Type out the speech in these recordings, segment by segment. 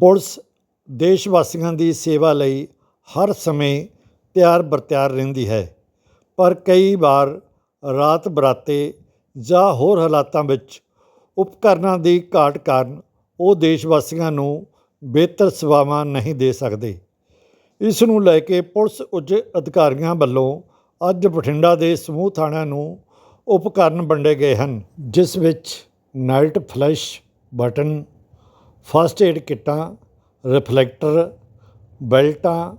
Police ਦੇਸ਼ ਵਾਸੀਆਂ ਦੀ ਸੇਵਾ ਲਈ ਹਰ ਸਮੇਂ ਤਿਆਰ ਬਰਤਿਆਰ ਰਹਿੰਦੀ ਹੈ। ਪਰ ਕਈ ਵਾਰ ਰਾਤ ਬਰਾਤੇ ਜਾਂ ਹੋਰ ਹਾਲਾਤਾਂ ਵਿੱਚ ਉਪਕਰਨਾਂ ਦੀ ਘਾਟ ਕਾਰਨ ਉਹ ਦੇਸ਼ ਵਾਸੀਆਂ ਨੂੰ ਬਿਹਤਰ ਸੇਵਾਵਾਂ ਨਹੀਂ ਦੇ ਸਕਦੇ। ਇਸ ਨੂੰ ਲੈ ਕੇ ਪੁਲਿਸ ਉੱਚ ਅਧਿਕਾਰੀਆਂ ਵੱਲੋਂ ਅੱਜ ਬਠਿੰਡਾ ਦੇ ਸਮੂਹ ਥਾਣਿਆਂ ਨੂੰ ਉਪਕਰਨ ਵੰਡੇ ਗਏ ਹਨ, ਜਿਸ ਵਿੱਚ night flash button first aid ਕਿੱਟਾਂ, ਰਿਫਲੈਕਟਰ, ਬੈਲਟਾਂ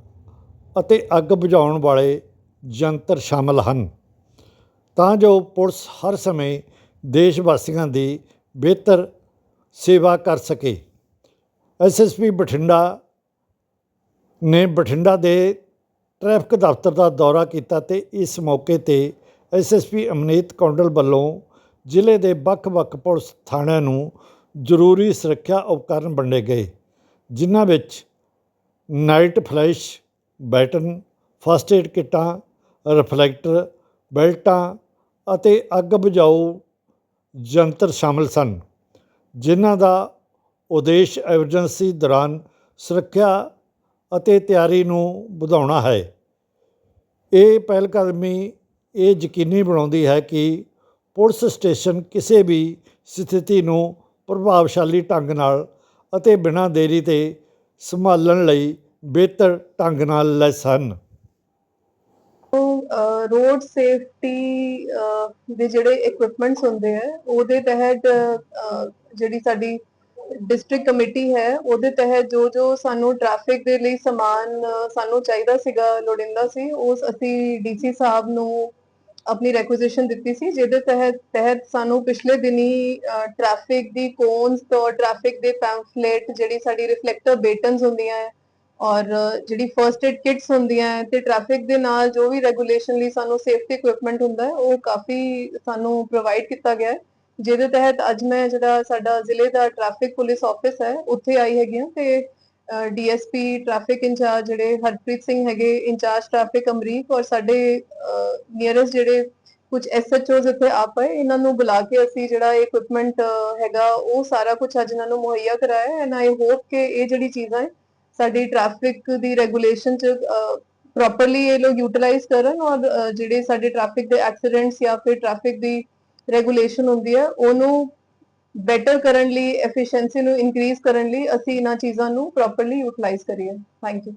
ਅਤੇ ਅੱਗ ਬੁਝਾਉਣ ਵਾਲੇ ਯੰਤਰ ਸ਼ਾਮਲ ਹਨ। ਤਾਂ ਜੋ ਪੁਲਿਸ ਹਰ ਸਮੇਂ ਦੇਸ਼ ਵਾਸੀਆਂ ਦੀ ਬਿਹਤਰ ਸੇਵਾ ਕਰ ਸਕੇ। ਐਸਐਸਪੀ ਬਠਿੰਡਾ ਨੇ ਬਠਿੰਡਾ ਦੇ ਟ੍ਰੈਫਿਕ ਦਫ਼ਤਰ ਦਾ ਦੌਰਾ ਕੀਤਾ ਤੇ ਇਸ ਮੌਕੇ ਤੇ ਐਸਐਸਪੀ ਅਮਨੀਤ ਕੌਂਡਲ ਵੱਲੋਂ ਜ਼ਿਲ੍ਹੇ ਦੇ ਵੱਖ-ਵੱਖ ਪੁਲਿਸ ਥਾਣਿਆਂ ਨੂੰ ਜ਼ਰੂਰੀ ਸੁਰੱਖਿਆ ਉਪਕਰਨ ਵੰਡੇ ਗਏ, ਜਿਨ੍ਹਾਂ ਵਿੱਚ night flash baton, first aid ਕਿੱਟਾਂ, ਰਿਫਲੈਕਟਰ, ਬੈਲਟਾਂ ਅਤੇ ਅੱਗ ਬੁਝਾਊ ਯੰਤਰ ਸ਼ਾਮਲ ਸਨ, ਜਿਨ੍ਹਾਂ ਦਾ ਉਦੇਸ਼ ਐਮਰਜੈਂਸੀ ਦੌਰਾਨ ਸੁਰੱਖਿਆ ਅਤੇ ਤਿਆਰੀ ਨੂੰ ਵਧਾਉਣਾ ਹੈ। ਇਹ ਪਹਿਲਕਦਮੀ ਇਹ ਯਕੀਨੀ ਬਣਾਉਂਦੀ ਹੈ ਕਿ ਪੁਲਿਸ ਸਟੇਸ਼ਨ ਕਿਸੇ ਵੀ ਸਥਿਤੀ ਨੂੰ ਪ੍ਰਭਾਵਸ਼ਾਲੀ ਢੰਗ ਨਾਲ ਅਤੇ ਬਿਨਾਂ ਦੇਰੀ ਤੇ ਸੰਭਾਲਣ ਲਈ ਬਿਹਤਰ ਢੰਗ ਨਾਲ ਲੈਸ ਹਨ। ਰੋਡ ਸੇਫਟੀ ਦੇ ਜਿਹੜੇ ਇਕਵਿਪਮੈਂਟਸ ਹੁੰਦੇ ਆ, ਉਹਦੇ ਤਹਿਤ ਜਿਹੜੀ ਸਾਡੀ ਡਿਸਟ੍ਰਿਕਟ ਕਮੇਟੀ ਹੈ, ਉਹਦੇ ਤਹਿਤ ਜੋ ਜੋ ਸਾਨੂੰ ਟ੍ਰੈਫਿਕ ਦੇ ਲਈ ਸਮਾਨ ਸਾਨੂੰ ਚਾਹੀਦਾ ਸੀਗਾ, ਲੋੜਿੰਦਾ ਸੀ ਉਸ ਅਸੀਂ ਡੀਸੀ ਸਾਹਿਬ ਨੂੰ ਆਪਣੀ ਰੈਕੁਜੀਸ਼ਨ ਦਿੱਤੀ ਸੀ, ਜਿਹਦੇ ਤਹਿਤ ਤਹਿਤ ਸਾਨੂੰ ਪਿਛਲੇ ਦਿਨੀ ਟ੍ਰੈਫਿਕ ਦੀ ਕੋਨਸ ਤੋਂ ਟ੍ਰੈਫਿਕ ਦੇ ਪੈਂਫਲੇਟ ਜਿਹੜੀ ਸਾਡੀ ਰਿਫਲੈਕਟਰ ਬੇਟਨਸ ਹੁੰਦੀਆਂ ਹੈ ਔਰ ਜਿਹੜੀ ਫਰਸਟ ਏਡ ਕਿਟਸ ਹੁੰਦੀਆਂ ਹੈ ਤੇ ਟ੍ਰੈਫਿਕ ਦੇ ਨਾਲ ਜੋ ਵੀ ਰੈਗੂਲੇਸ਼ਨ ਲਈ ਸਾਨੂੰ ਸੇਫਟੀ ਇਕਵਿਪਮੈਂਟ ਹੁੰਦਾ ਹੈ, ਉਹ ਕਾਫੀ ਸਾਨੂੰ ਪ੍ਰੋਵਾਈਡ ਕੀਤਾ ਗਿਆ ਹੈ, ਜਿਹਦੇ ਤਹਿਤ ਅੱਜ ਮੈਂ ਜਿਹੜਾ ਸਾਡਾ ਜ਼ਿਲ੍ਹੇ ਦਾ ਟ੍ਰੈਫਿਕ ਪੁਲਿਸ ਆਫਿਸ ਹੈ, ਉੱਥੇ ਆਈ ਹੈਗੀ ਹਾਂ ਤੇ ਡੀਐਸਪੀ ਟ੍ਰੈਫਿਕ ਇੰਚਾਰਜ ਜਿਹੜੇ ਹਰਪ੍ਰੀਤ ਸਿੰਘ ਹੈਗੇ, ਇੰਚਾਰਜ ਟ੍ਰੈਫਿਕ ਅਮਰੀਕ ਔਰ ਸਾਡੇ ਨੀਅਰੈਸਟ ਜਿਹੜੇ ਕੁਝ ਐਸਐਚਓਜ਼ ਇੱਥੇ ਆ ਪਏ ਇਹਨਾਂ ਨੂੰ ਬੁਲਾ ਕੇ ਅਸੀਂ ਜਿਹੜਾ ਇਕਵਿਪਮੈਂਟ ਹੈਗਾ, ਉਹ ਸਾਰਾ ਕੁਝ ਅੱਜ ਇਹਨਾਂ ਨੂੰ ਮੁਹੱਈਆ ਕਰਾਇਆ ਐਂਡ ਆਈ ਹੋਪ ਕਿ ਇਹ ਜਿਹੜੀ ਚੀਜ਼ਾਂ ਹੈ, ਸਾਡੀ ਟ੍ਰੈਫਿਕ ਦੀ ਰੈਗੂਲੇਸ਼ਨ ਚ ਪ੍ਰੋਪਰਲੀ ਇਹ ਲੋਕ ਯੂਟਿਲਾਈਜ਼ ਕਰਨ ਔਰ ਜਿਹੜੇ ਸਾਡੇ ਟ੍ਰੈਫਿਕ ਦੇ ਐਕਸੀਡੈਂਟਸ ਜਾਂ ਫਿਰ ਟ੍ਰੈਫਿਕ ਦੀ ਰੈਗੂਲੇਸ਼ਨ ਹੁੰਦੀ ਹੈ, ਉਹਨੂੰ ਬੈਟਰ ਕਰਨ ਲਈ ਐਫੀਸ਼ੀਐਂਸੀ ਨੂੰ ਇਨਕਰੀਜ਼ ਕਰਨ ਲਈ ਅਸੀਂ ਇਹਨਾਂ ਚੀਜ਼ਾਂ ਨੂੰ ਪ੍ਰੋਪਰਲੀ ਯੂਟਿਲਾਈਜ਼ ਕਰੀਏ। Thank you